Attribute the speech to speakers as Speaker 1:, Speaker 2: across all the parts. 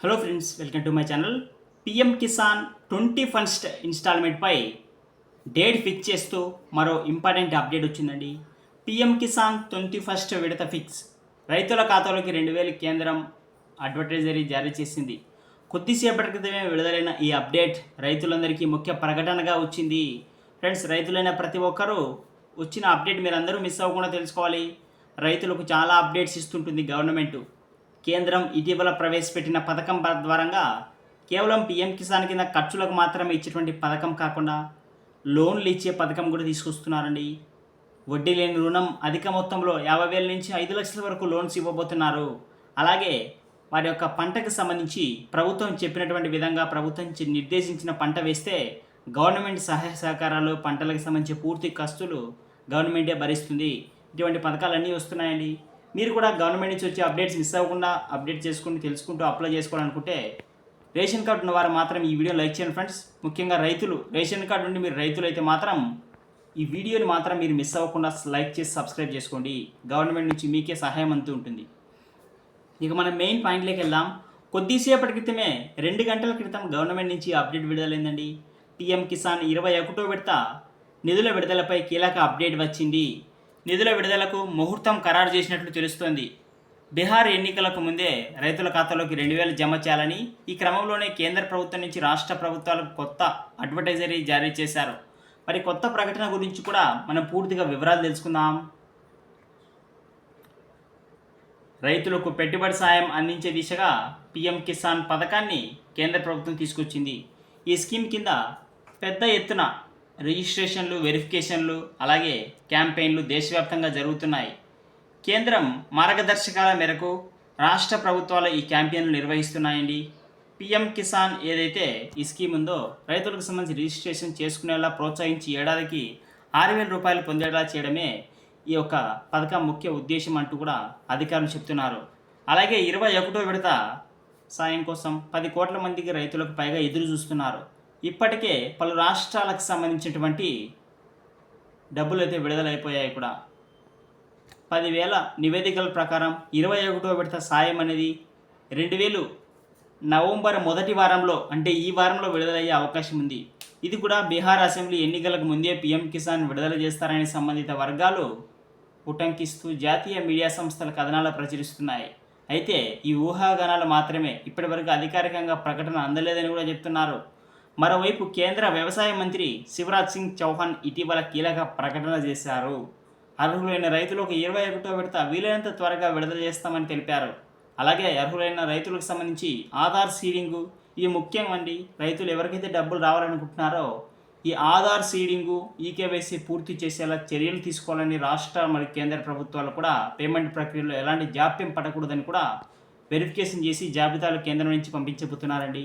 Speaker 1: Hello friends welcome to my channel PM Kisan twenty first ఇన్స్టాల్మెంట్పై date fix చేస్తూ మరో important update వచ్చిందండి. PM Kisan twenty first విడత fix రైతుల ఖాతాలోకి రెండు వేలు కేంద్రం అడ్వర్టైజరీ జారీ చేసింది. కొద్దిసేపటి క్రితమే విడుదలైన ఈ అప్డేట్ రైతులందరికీ ముఖ్య ప్రకటనగా వచ్చింది. ఫ్రెండ్స్ రైతులైన ప్రతి ఒక్కరూ వచ్చిన అప్డేట్ మీరందరూ మిస్ అవ్వకుండా తెలుసుకోవాలి. రైతులకు చాలా అప్డేట్స్ ఇస్తుంటుంది గవర్నమెంట్ కేంద్రం ఇటీవల ప్రవేశపెట్టిన పథకం ద్వారంగా కేవలం పిఎం కిసాన్ కింద ఖర్చులకు మాత్రమే ఇచ్చేటువంటి పథకం కాకుండా లోన్లు ఇచ్చే పథకం కూడా తీసుకొస్తున్నారండి. వడ్డీ లేని రుణం అధిక మొత్తంలో యాభై వేల నుంచి ఐదు లక్షల వరకు లోన్స్ ఇవ్వబోతున్నారు. అలాగే వారి యొక్క పంటకు సంబంధించి ప్రభుత్వం చెప్పినటువంటి విధంగా ప్రభుత్వం చి- నిర్దేశించిన పంట వేస్తే గవర్నమెంట్ సహాయ సహకారాలు పంటలకు సంబంధించి పూర్తి ఖర్చులు గవర్నమెంటే భరిస్తుంది. ఇటువంటి పథకాలన్నీ వస్తున్నాయండి. మీరు కూడా గవర్నమెంట్ నుంచి వచ్చే అప్డేట్స్ మిస్ అవ్వకుండా అప్డేట్ చేసుకుని తెలుసుకుంటూ అప్లై చేసుకోవాలనుకుంటే రేషన్ కార్డు ఉన్న వారు మాత్రం ఈ వీడియో లైక్ చేయండి ఫ్రెండ్స్. ముఖ్యంగా రైతులు రేషన్ కార్డు నుండి మీరు రైతులు అయితే మాత్రం ఈ వీడియోని మాత్రం మీరు మిస్ అవ్వకుండా లైక్ చేసి సబ్స్క్రైబ్ చేసుకోండి. గవర్నమెంట్ నుంచి మీకే సహాయం అంతూ ఉంటుంది. ఇక మనం మెయిన్ పాయింట్లోకి వెళ్దాం. కొద్దిసేపటి క్రితమే రెండు గంటల క్రితం గవర్నమెంట్ నుంచి అప్డేట్ విడుదలైందండి. పిఎం కిసాన్ ఇరవై ఒకటో విడత నిధుల విడుదలపై కీలక అప్డేట్ వచ్చింది. నిధుల విడుదలకు ముహూర్తం ఖరారు చేసినట్లు తెలుస్తోంది. బీహార్ ఎన్నికలకు ముందే రైతుల ఖాతాలోకి రెండు వేలు జమ చేయాలని ఈ క్రమంలోనే కేంద్ర ప్రభుత్వం నుంచి రాష్ట్ర ప్రభుత్వాలకు కొత్త అడ్వర్టైజరీ జారీ చేశారు. మరి కొత్త ప్రకటన గురించి కూడా మనం పూర్తిగా వివరాలు తెలుసుకుందాం. రైతులకు పెట్టుబడి సాయం అందించే దిశగా పిఎం కిసాన్ పథకాన్ని కేంద్ర ప్రభుత్వం తీసుకొచ్చింది. ఈ స్కీమ్ కింద పెద్ద ఎత్తున రిజిస్ట్రేషన్లు వెరిఫికేషన్లు అలాగే క్యాంపెయిన్లు దేశవ్యాప్తంగా జరుగుతున్నాయి. కేంద్రం మార్గదర్శకాల మేరకు రాష్ట్ర ప్రభుత్వాలు ఈ క్యాంపెయిన్లు నిర్వహిస్తున్నాయండి. పిఎం కిసాన్ ఏదైతే ఈ స్కీమ్ ఉందో రైతులకు సంబంధించి రిజిస్ట్రేషన్ చేసుకునేలా ప్రోత్సహించి ఏడాదికి ఆరు వేల రూపాయలు పొందేలా చేయడమే ఈ యొక్క పథకం ముఖ్య ఉద్దేశం అంటూ కూడా అధికారులు చెప్తున్నారు. అలాగే ఇరవై ఒకటో విడత సాయం కోసం పది కోట్ల మందికి రైతులకు పైగా ఎదురు చూస్తున్నారు. ఇప్పటికే పలు రాష్ట్రాలకు సంబంధించినటువంటి డబ్బులు అయితే విడుదలైపోయాయి కూడా. పదివేల నివేదికల ప్రకారం ఇరవై ఒకటో విడత సాయం అనేది రెండు వేలు నవంబర్ మొదటి వారంలో అంటే ఈ వారంలో విడుదలయ్యే అవకాశం ఉంది. ఇది కూడా బీహార్ అసెంబ్లీ ఎన్నికలకు ముందే పీఎం కిసాన్ విడుదల చేస్తారని సంబంధిత వర్గాలు ఉటంకిస్తూ జాతీయ మీడియా సంస్థల కథనాలు ప్రచురిస్తున్నాయి. అయితే ఈ ఊహాగానాలు మాత్రమే ఇప్పటివరకు అధికారికంగా ప్రకటన అందలేదని కూడా చెప్తున్నారు. మరోవైపు కేంద్ర వ్యవసాయ మంత్రి శివరాజ్ సింగ్ చౌహాన్ ఇటీవల కీలక ప్రకటన చేశారు. అర్హులైన రైతులకు ఇరవై ఒకటో విడత వీలైనంత త్వరగా విడుదల చేస్తామని తెలిపారు. అలాగే అర్హులైన రైతులకు సంబంధించి ఆధార్ సీడింగు ఇది ముఖ్యం అండి రైతులు ఎవరికైతే డబ్బులు రావాలనుకుంటున్నారో ఈ ఆధార్ సీడింగు ఈకేవైసీ పూర్తి చేసేలా చర్యలు తీసుకోవాలని రాష్ట్ర మరియు కేంద్ర ప్రభుత్వాలు కూడా పేమెంట్ ప్రక్రియలో ఎలాంటి జాప్యం పడకూడదని కూడా వెరిఫికేషన్ చేసి జాబితాలు కేంద్రం నుంచి పంపించబోతున్నారండి.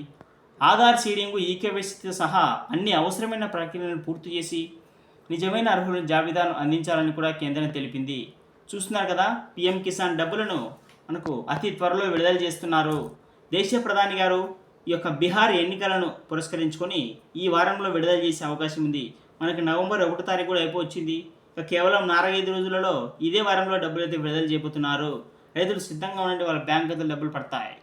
Speaker 1: ఆధార్ సీడింగ్ ఈకేవైసీతో సహా అన్ని అవసరమైన ప్రక్రియలను పూర్తి చేసి నిజమైన అర్హుల జాబితాను అందించాలని కూడా కేంద్రం తెలిపింది. చూస్తున్నారు కదా పిఎం కిసాన్ డబ్బులను మనకు అతి త్వరలో విడుదల చేస్తున్నారు. దేశ ప్రధాని గారు ఈ యొక్క బీహార్ ఎన్నికలను పురస్కరించుకొని ఈ వారంలో విడుదల చేసే అవకాశం ఉంది. మనకి నవంబర్ ఒకటో తారీఖు కూడా అయిపోవచ్చింది ఇక కేవలం నాలుగైదు రోజులలో ఇదే వారంలో డబ్బులు అయితే విడుదల చేయబోతున్నారు. రైతులు సిద్ధంగా ఉండండి వాళ్ళ బ్యాంక్ డబ్బులు పడతాయి.